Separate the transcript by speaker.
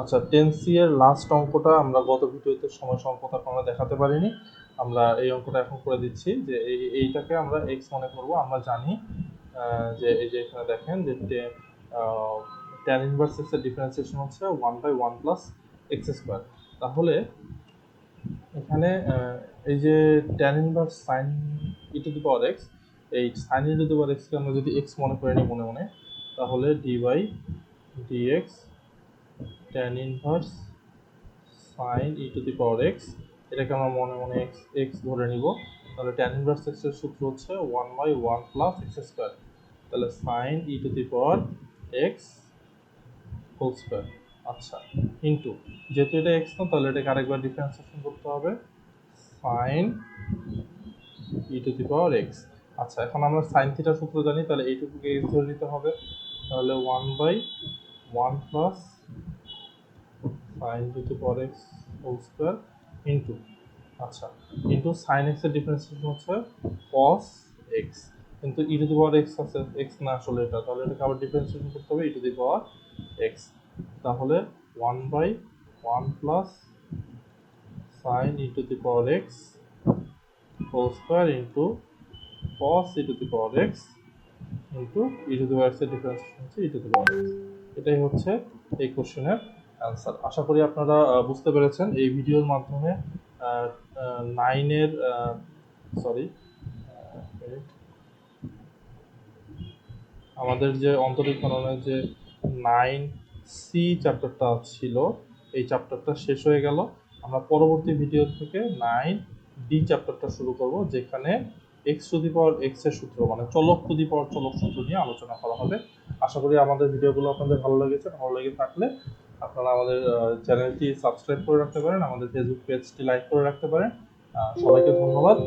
Speaker 1: আচ্ছা ten C এর last অঙ্কটা আমরা গত ভিডিওতে সময় সংখ্যাটা আমরা দেখাতে পারিনি। আমরা এই অঙ্কটা এখন করে দিচ্ছি যে এই, এইটাকে আমরা এক্স মনে করব। আমরা জানি যে এই যে এখানে দেখেন যে ট্যান ইনভার্স এক্সের ডিফারেন্সিয়েশন হচ্ছে one by one plus x square তাহলে এখানে এই যে tan inverse sine e to the power x এই sine e to the power এক্সকে আমরা যদি এক্স মনে করে নিই মনে মনে, তাহলে d by dx tan inverse sine e to the power x এটাকে আমরা মনে মনে এক্স এক্স ধরে নিব। তাহলে ট্যান ইনভার্স এক্সের সূত্র হচ্ছে one by one plus x square তাহলে sine e to the power x whole square আচ্ছা ইন্টু যেহেতু এটা এক্স না, তাহলে এটাকে আরেকবার ডিফারেন্সিয়েশন করতে হবে। Sine e to the power x আচ্ছা এখন আমরা সাইন থিটার সূত্র জানি, তাহলে এইটুকুকে এক্স ধরে নিতে হবে। তাহলে one by one plus sine to the power x whole square into আচ্ছা ইন্টু সাইন এক্সের ডিফারেন্সিয়েশন হচ্ছে কস এক্স কিন্তু e to the power x আছে এক্স না আসলে এটা, তাহলে এটাকে আবার ডিফারেন্সিয়েশন করতে হবে e to the power x তাহলে one by one plus sine e to the power x whole square into cos e to the power x into e to the power এক্সের ডিফারেন্সিয়েশন হচ্ছে ই to the power x এটাই হচ্ছে এই কোশ্চেনের answer আশা করি আপনারা বুঝতে পেরেছেন এই ভিডিওর মাধ্যমে নাইনের সরি আমাদের যে অন্তরীকরণের যে নাইন সি চ্যাপ্টারটা ছিল, এই চ্যাপ্টারটা শেষ হয়ে গেল। আমরা পরবর্তী ভিডিও থেকে নাইন ডি চ্যাপ্টারটা শুরু করব, যেখানে এক্স টু দি পাওয়ার এক্সের সূত্র মানে চলক টু দি পাওয়ার চলক সূত্র নিয়ে আলোচনা করা হবে। আশা করি আমাদের ভিডিওগুলো আপনাদের ভালো লেগেছে। ভালো লেগে থাকলে আপনারা আমাদের চ্যানেলটি সাবস্ক্রাইব করে রাখতে পারেন, আমাদের ফেসবুক পেজটি লাইক করে রাখতে পারেন। সবাইকে ধন্যবাদ।